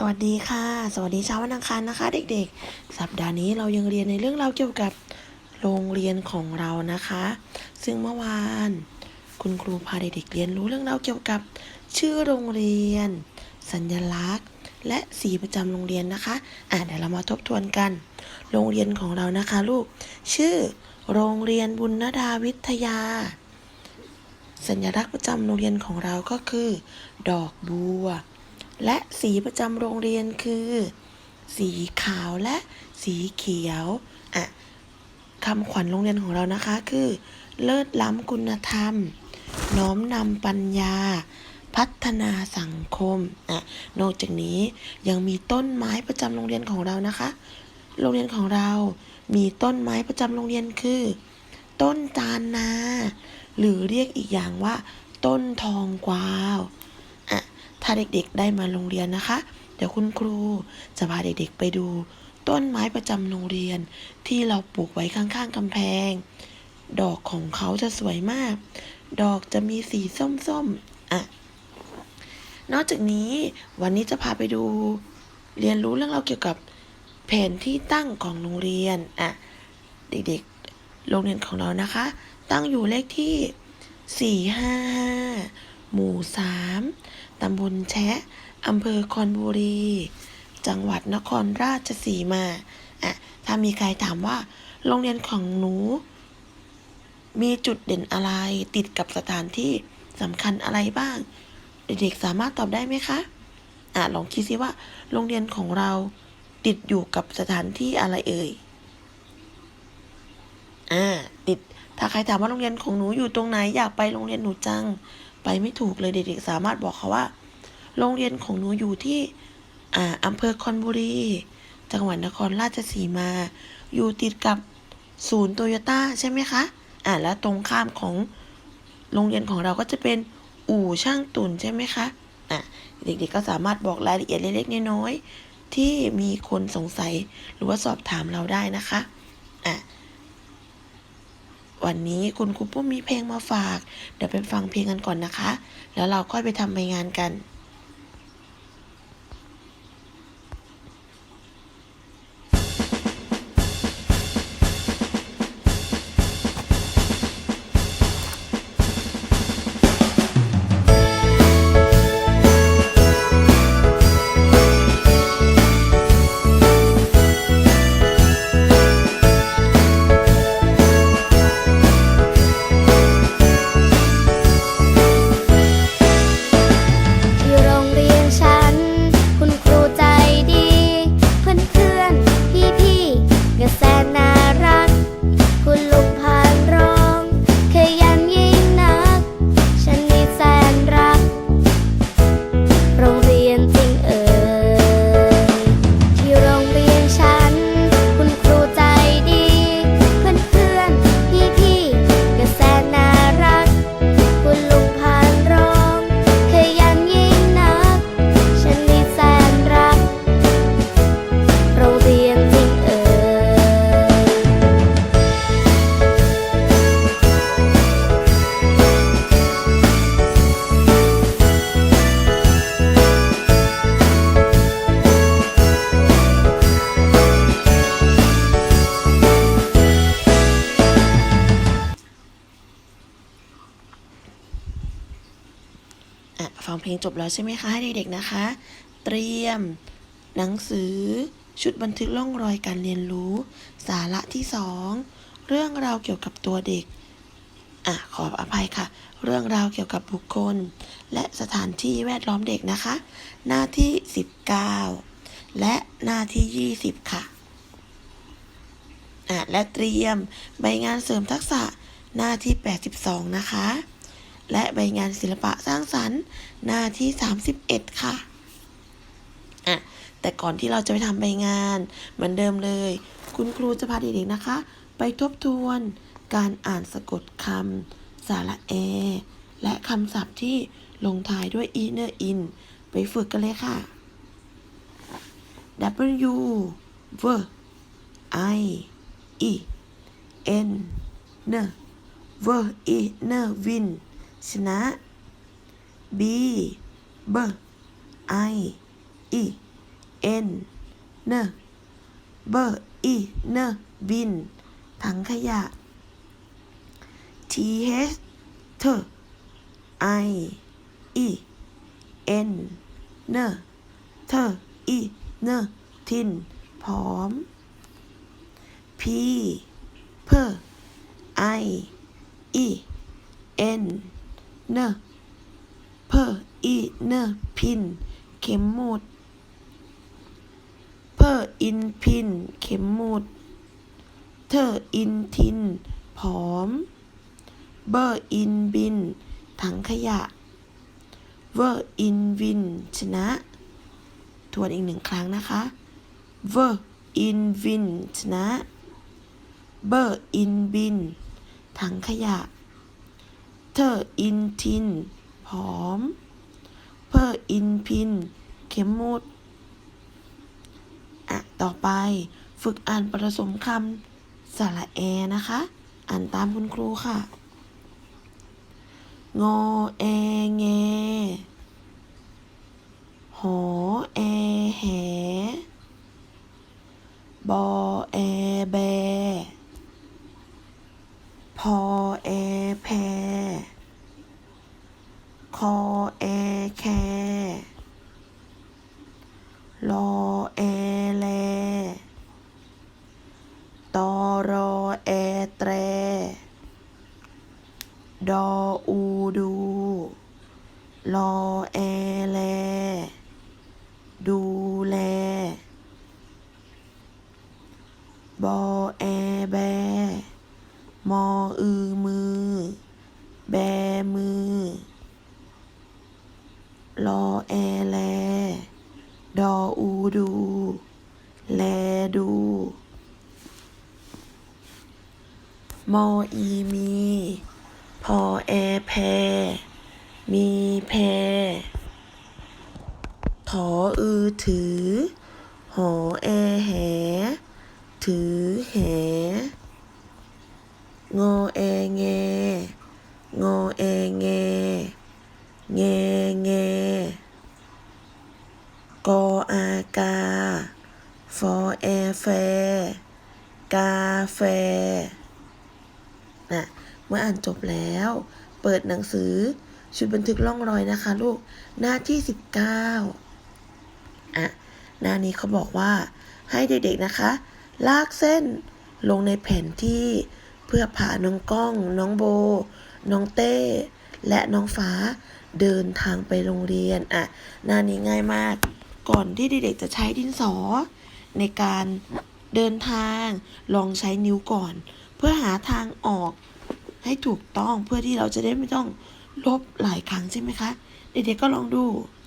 สวัสดีค่ะ สวัสดีเช้าวันอังคารนะคะ เด็กๆ สัปดาห์นี้เรายังเรียนในเรื่องราวเกี่ยวกับโรงเรียนของเรานะคะ ซึ่งเมื่อวาน คุณครูพาเด็กๆเรียนรู้เรื่องราวเกี่ยวกับชื่อโรงเรียน สัญลักษณ์ และสีประจำโรงเรียนนะคะ อะเดี๋ยวเรามาทบทวนกัน โรงเรียนของเรานะคะลูก ชื่อโรงเรียนบุญนดาวิทยา สัญลักษณ์ประจำโรงเรียนของเราก็คือ ดอกบัว และสีประจำโรงเรียนคือ สีขาวและสีเขียวอะคำขวัญโรงเรียนของเรานะคะคือ เลิศล้ำคุณธรรม น้อมนำปัญญา พัฒนาสังคมอะนอกจากนี้ยังมีต้นไม้ประจำโรงเรียนของเรานะคะ โรงเรียนของเรามีต้นไม้ประจำโรงเรียนคือ ต้นจานนา หรือเรียกอีกอย่างว่า ต้นทองกวาว ถ้าเด็กๆได้มาโรงเรียนนะคะ เดี๋ยวคุณครูจะพาเด็กๆไปดู ต้นไม้ประจำโรงเรียน ที่เราปลูกไว้ข้างๆกำแพง ดอกของเขาจะสวยมาก ดอกจะมีสีส้มๆอะนอกจากนี้วันนี้จะพาไปดู เรียนรู้เรื่องเราเกี่ยวกับแผนที่ตั้งของโรงเรียนอะเด็กๆ โรงเรียนของเรานะคะ ตั้งอยู่เลขที่ 455 หมู่ 3 ตำบลแชะอำเภอคอนบุรี จังหวัดนครราชสีมาอะถ้ามีใครถามว่า โรงเรียนของหนู มีจุดเด่นอะไรติดกับสถานที่สำคัญอะไรบ้าง เด็กๆสามารถตอบได้ไหมคะอะลองคิดซิว่า โรงเรียนของเราติดอยู่กับสถานที่อะไรเอ่ยอ่าติดถ้าใครถามว่าโรงเรียนของหนูอยู่ตรงไหนอยากไปโรงเรียนหนูจัง ไปไม่ถูกเลยเด็กๆสามารถบอกเขาว่า โรงเรียนของหนูอยู่ที่อ่าอำเภอคอนบุรี จังหวัดนครราชสีมา อยู่ติดกับศูนย์โตโยต้าใช่ไหมคะ อ่าแล้วตรงข้ามของโรงเรียนของเราก็จะเป็นอู่ช่างตุ่นใช่ไหมคะอะเด็กๆก็สามารถบอกรายละเอียดเล็กๆน้อยๆที่มีคนสงสัยหรือว่าสอบถามเราได้นะคะอะ วันนี้คุณครูปุ้มมีเพลงมาฝาก เดี๋ยวไปฟังเพลงกันก่อนนะคะ แล้วเราค่อยไปทำใบงานกัน อะฟังเพลงจบแล้วใช่ไหมคะให้เด็กๆนะคะ เตรียม หนังสือ ชุดบันทึกร่องรอยการเรียนรู้ สาระที่สองเรื่องราวเกี่ยวกับตัวเด็กอะขออภัยค่ะ เรื่องราวเกี่ยวกับบุคคล และสถานที่แวดล้อมเด็กนะคะ หน้าที่ 19 และหน้าที่ 20 ค่ะอะและเตรียมใบงานเสริมทักษะหน้าที่ 82 นะคะ และใบงานศิลปะสร้างสรรค์หน้าที่ 31 ค่ะอะแต่ก่อนที่เราจะไปทำใบงานเหมือนเดิมเลย คุณครูจะพาเด็กๆนะคะ ไปทบทวนการอ่านสะกดคำสาระเอ และคำศัพท์ที่ลงท้ายด้วย e เนอร์ in ไปฝึกกันเลยค่ะ W V I E N เน V I เนวิน ชนะ B B I E N เนเบอร์อีเนบิน ถังขยะ T H เธอ I E N เนเธออีเนทินพร้อม P เพอ I E N เนเพออีเนพิน เข็มหมุดเพออินพิน เข็มหมุดเธออินทินพร้อม เบอร์อินบิน ถังขยะ เวอร์อินวิน ชนะ ทวนอีกหนึ่งครั้งนะคะ เวอร์อินวิน ชนะ เบอร์อินบิน ถังขยะ เธออินทินหอม เพออินพิน เข็มมุด อะ ต่อไปฝึกอ่านประสมคำสระแอนะคะ อ่านตามคุณครูค่ะ งอแอแง หอแอแห บอแอแบ พอแอแพ คอแอแค รอแอแล ตอรอแอแตร ดออูดู รอแอแล ดูแล บอแอแบ มออือมือ แบมือ รอแอแล ดออูดู แลดู มออีมี พอแอแพ มีแพถออือถือ หอแอแห ถือแห งอแอแง งอแอแง แงแง กออากา ฟอแอแฟ กาแฟนะเมื่ออ่านจบแล้ว เปิดหนังสือชุดบันทึกล่องรอยนะคะลูก หน้าที่ 19อะ หน้านี้เขาบอกว่าให้เด็กๆนะคะ ลากเส้นลงในแผนที่ เพื่อพาน้องก้อง น้องโบ น้องเต้ และน้องฟ้าเดินทางไปโรงเรียนอะหน้านี้ง่ายมาก ก่อนที่เด็กๆจะใช้ดินสอ ในการเดินทางลองใช้นิ้วก่อน เพื่อหาทางออกให้ถูกต้องเพื่อที่เราจะได้ไม่ต้องลบหลายครั้งใช่ไหมคะ เด็กๆก็ลองดู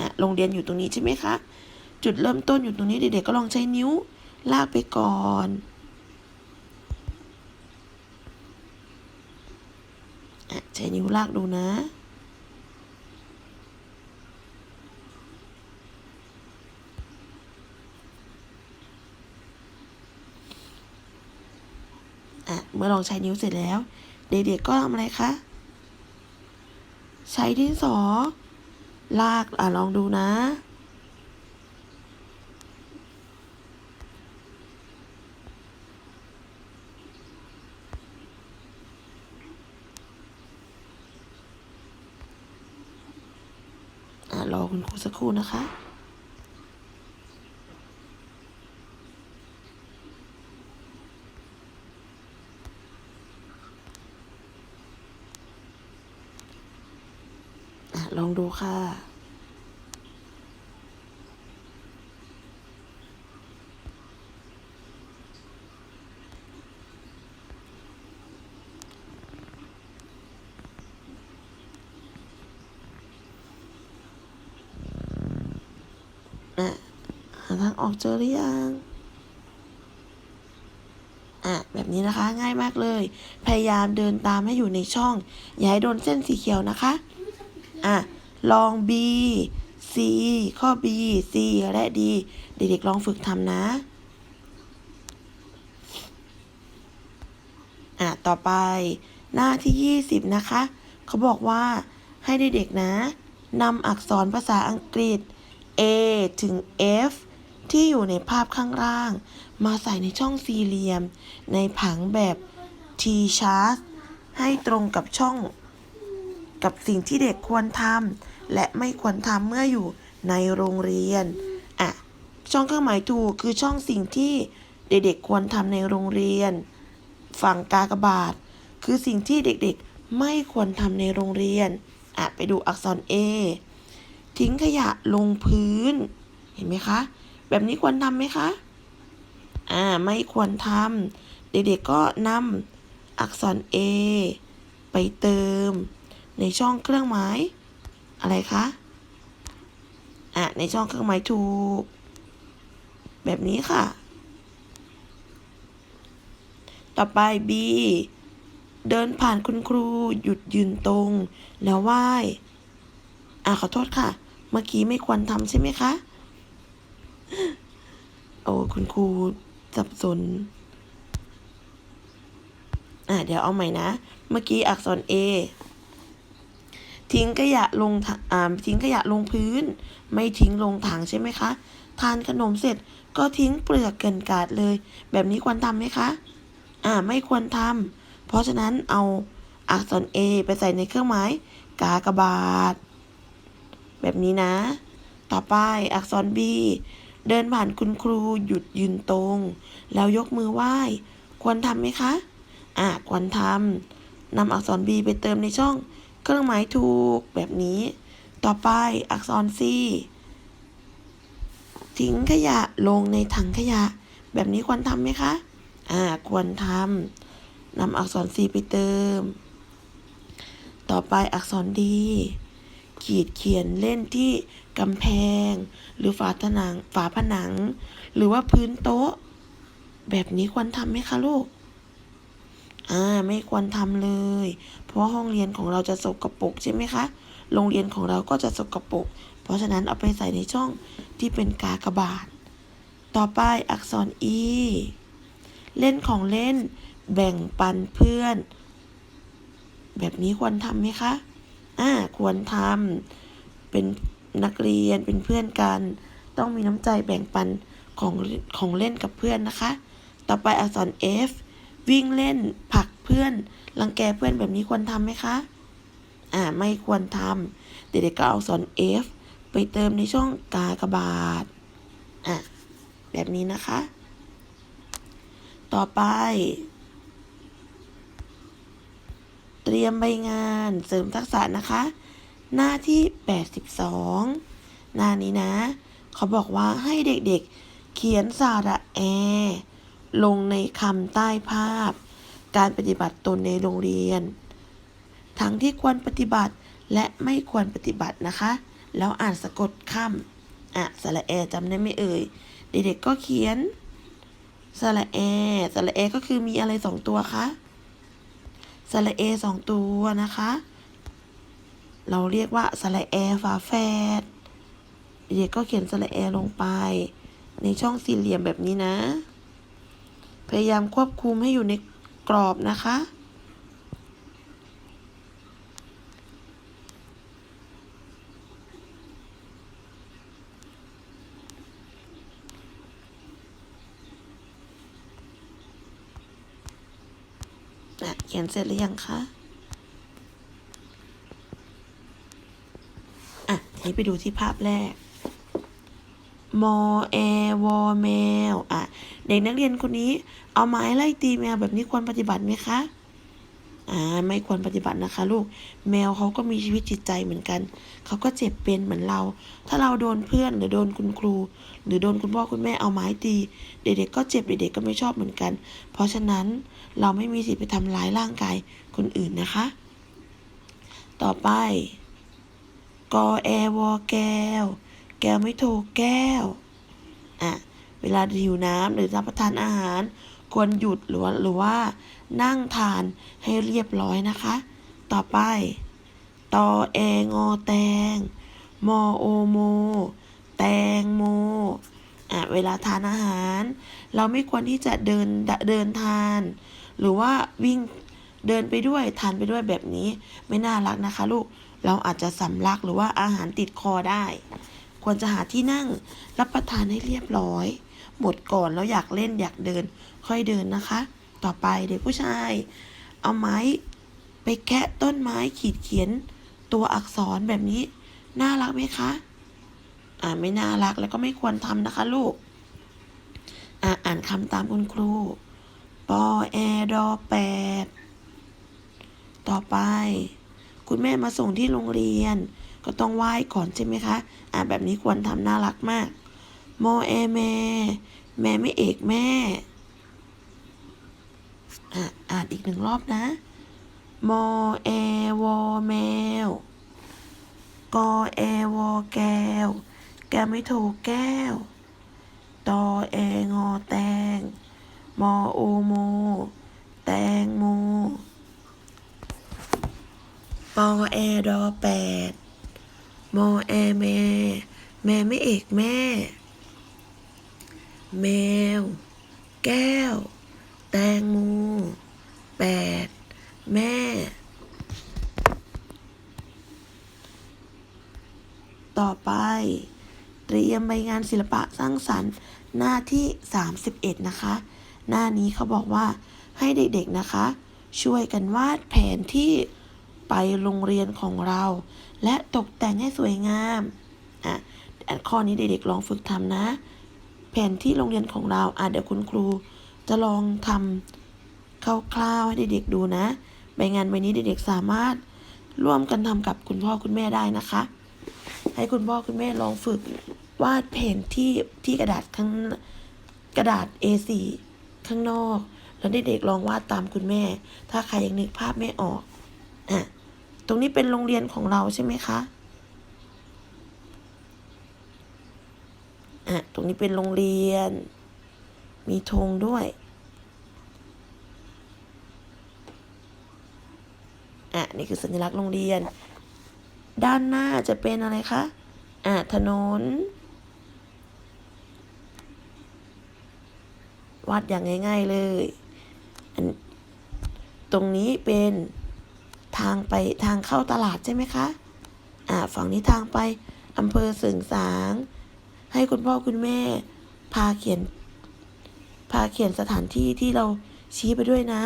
อะโรงเรียนอยู่ตรงนี้ใช่ไหมคะ จุดเริ่มต้นอยู่ตรงนี้เด็กๆก็ลองใช้นิ้ว ลากไปก่อนอใช้นิ้วลากดูนะอะเมื่อลองใช้นิ้วเสร็จแล้ว เด็กๆก็ทำอะไรคะ ใช้ดินสอ ลากอะลองดูนะ รอคุณครู สักครู่นะคะลองดูค่ะ ออกเจอหรือยังอะแบบนี้นะคะง่ายมากเลย พยายามเดินตามให้อยู่ในช่อง อย่าให้โดนเส้นสีเขียวนะคะอะลอง B C ข้อ B C และ D เด็กๆลองฝึกทำนะอะต่อไปหน้าที่ 20 นะคะ เขาบอกว่าให้เด็กๆนะนำอักษรภาษาอังกฤษ A ถึง F ที่อยู่ในภาพข้างล่าง มาใส่ในช่องสี่เหลี่ยม ในผังแบบ T-chart ให้ตรงกับช่อง กับสิ่งที่เด็กควรทำและไม่ควรทำเมื่ออยู่ในโรงเรียนอะช่องเครื่องหมายถูกคือช่องสิ่งที่เด็กๆควรทำในโรงเรียน ฝั่งกากบาท คือสิ่งที่เด็กๆไม่ควรทำในโรงเรียนอะไปดูอักษร A ทิ้งขยะลงพื้น เห็นไหมคะ แบบนี้ควรทำไหมคะ อ่า ไม่ควรทำเด็กๆก็นำอักษร A ไปเติม ในช่องเครื่องหมาย อะไรคะ อะ ในช่องเครื่องหมายถูก แบบนี้ค่ะ ต่อไป B เดินผ่านคุณครูหยุดยืนตรง แล้วไหว้ อะ ขอโทษค่ะ เมื่อกี้ไม่ควรทำใช่ไหมคะ โอ้คุณครูสับสน อะเดี๋ยวเอาใหม่นะ เมื่อกี้อักษร A ทิ้งขยะลงถอ่าทิ้งขยะลงพื้น ไม่ทิ้งลงถังใช่ไหมคะ ทานขนมเสร็จก็ทิ้งเปลือกเกินกาดเลย แบบนี้ควรทำไหมคะ อ่าไม่ควรทำเพราะฉะนั้นเอาอักษร A ไปใส่ในเครื่องหมายกากบาท แบบนี้นะ ต่อไปอักษร B เดินผ่านคุณครูหยุดยืนตรง แล้วยกมือไหว้ ควรทำไหมคะ อ่าควรทำนำอักษร B ไปเติมในช่อง เครื่องหมายถูกแบบนี้ ต่อไปอักษร C ทิ้งขยะลงในถังขยะ แบบนี้ควรทำไหมคะ อ่า ควรทำนำอักษร C ไปเติม ต่อไปอักษร D ขีดเขียนเล่นที่กำแพง หรือฝาผนังฝาผนัง หรือว่าพื้นโต๊ะ แบบนี้ควรทำไหมคะลูกอ่าไม่ควรทำเลย เพราะห้องเรียนของเราจะสกปรกใช่ไหมคะ โรงเรียนของเราก็จะสกปรกเพราะฉะนั้นเอาไปใส่ในช่องที่เป็นกากบาท ต่อไปอักษร E เล่นของเล่น แบ่งปันเพื่อน แบบนี้ควรทำไหมคะ อ่าควรทำเป็นนักเรียนเป็นเพื่อนกัน ต้องมีน้ำใจแบ่งปันของของเล่นกับเพื่อนนะคะ ต่อไปอักษร F วิ่งเล่นผลักเพื่อน รังแกเพื่อนแบบนี้ควรทำไหมคะ อ่าไม่ควรทำเด็กๆก็เอาอักษร F ไปเติมในช่องกากบาทอะแบบนี้นะคะ ต่อไป เตรียมใบงานเสริมทักษะนะคะ หน้าที่ 82 หน้านี้นะ เขาบอกว่าให้เด็กๆเขียนสาระแอ ลงในคำใต้ภาพ การปฏิบัติตนในโรงเรียน ทั้งที่ควรปฏิบัติและไม่ควรปฏิบัตินะคะ แล้วอ่านสะกดคำอะสระแอจำได้ไหมเอ่ย เด็กๆก็เขียนสระแอสระแอก็คือมีอะไรสองตัวคะ สระเอสองตัวนะคะ เราเรียกว่าสระแอฝาแฝดเด็กก็เขียนสระแอลงไป ในช่องสี่เหลี่ยมแบบนี้นะ พยายามควบคุมให้อยู่ในกรอบนะคะ ขียนเสร็จหรือยังคะ อะ ทีนี้ไปดูที่ภาพแรก มอแอวอแมว อะ เด็กนักเรียนคนนี้เอาไม้ไล่ตีแมวแบบนี้ควรปฏิบัติไหมคะ อ่าไม่ควรปฏิบัตินะคะ ลูกแมวเขาก็มีชีวิตจิตใจเหมือนกัน เขาก็เจ็บเป็นเหมือนเรา ถ้าเราโดนเพื่อนหรือโดนคุณครู หรือโดนคุณพ่อคุณแม่เอาไม้ตี เด็กๆก็เจ็บเด็กๆก็ไม่ชอบเหมือนกัน เพราะฉะนั้นเราไม่มีสิทธิ์ไปทำร้ายร่างกายคนอื่นนะคะ ต่อไปกอแอวอแก้ว แก้วไม่โทรแก้วอะเวลาหิวน้ำหรือรับประทานอาหาร ควรหยุดหรือว่าหรือว่า นั่งทานให้เรียบร้อยนะคะ ต่อไป ตอแองอแตง มอโอโม แตงโมอะเวลาทานอาหาร เราไม่ควรที่จะเดินเดินทาน หรือว่าวิ่งเดินไปด้วยทานไปด้วยแบบนี้ไม่น่ารักนะคะลูก เราอาจจะสำลักหรือว่าอาหารติดคอได้ ควรจะหาที่นั่งรับประทานให้เรียบร้อย หมดก่อนแล้วอยากเล่นอยากเดินค่อยเดินนะคะ ต่อไปเด็กผู้ชาย เอาไม้ไปแคะต้นไม้ขีดเขียนตัวอักษรแบบนี้ น่ารักไหมคะ อ่าไม่น่ารักแล้วก็ไม่ควรทำนะคะลูก อ่าอ่านคำตามคุณครูปอแอดอแปดต่อไป คุณแม่มาส่งที่โรงเรียน ก็ต้องไหว้ก่อนใช่ไหมคะ อ่าแบบนี้ควรทำน่ารักมาก โมอแอแม่ แม่ไม่เอกแม่ อะอ่านอีกหนึ่งรอบนะ มอแอวอแมว กอแอวอแก้ว แกไม่ถูกแก้ว ตอแองอแตง มอโอโม แตงโม ปอแอดอแปด มอแอแม่ แม่ไม่เอกแม่ แมว แก้ว แตงโมแปดแม่ ต่อไป เตรียมใบงานศิลปะสร้างสรรค์หน้าที่ 31 นะคะ หน้านี้เขาบอกว่าให้เด็กๆนะคะ ช่วยกันวาดแผนที่ไปโรงเรียนของเรา และตกแต่งให้สวยงามอะอะข้อนี้เด็กๆลองฝึกทำนะ แผนที่โรงเรียนของเราอะเดี๋ยวคุณครู จะลองทำคร่าวๆให้เด็กๆดูนะ ใบงานใบนี้เด็กๆสามารถร่วมกันทำกับคุณพ่อคุณแม่ได้นะคะ ให้คุณพ่อคุณแม่ลองฝึกวาดแผนที่ที่กระดาษข้างกระดาษ A4 ข้างนอก แล้วเด็กๆลองวาดตามคุณแม่ ถ้าใครยังนึกภาพไม่ออกอะตรงนี้เป็นโรงเรียนของเราใช่ไหมคะอะตรงนี้เป็นโรงเรียน มีธงด้วยอะนี่คือสัญลักษณ์โรงเรียน ด้านหน้าจะเป็นอะไรคะอ่าถนนวัดอย่างง่าย ๆเลยอันตรงนี้เป็นทางไปทางเข้าตลาดใช่ไหมคะ อ่า ฝั่งนี้ทางไปอำเภอเสริงสาง ให้คุณพ่อคุณแม่ พาเขียน พาเขียนสถานที่ที่เราชี้ไปด้วยนะ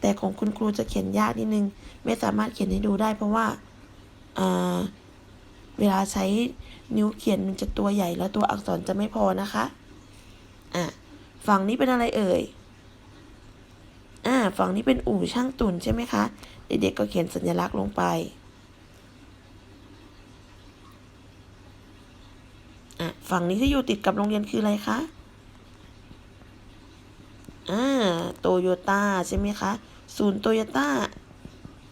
แต่ของคุณครูจะเขียนยากนิดนึง ไม่สามารถเขียนให้ดูได้ เพราะว่าเวลาใช้นิ้วเขียนมันจะตัวใหญ่แล้วตัวอักษรจะไม่พอนะคะอะฝั่งนี้เป็นอะไรเอ่ยอ่าฝั่งนี้เป็นอู่ช่างตุนใช่ไหมคะ เด็กๆก็เขียนสัญลักษณ์ลงไปอะฝั่งนี้ที่อยู่ติดกับโรงเรียนคืออะไรคะ อ่าโตโยต้าใช่ไหมคะ ศูนย์โตโยต้า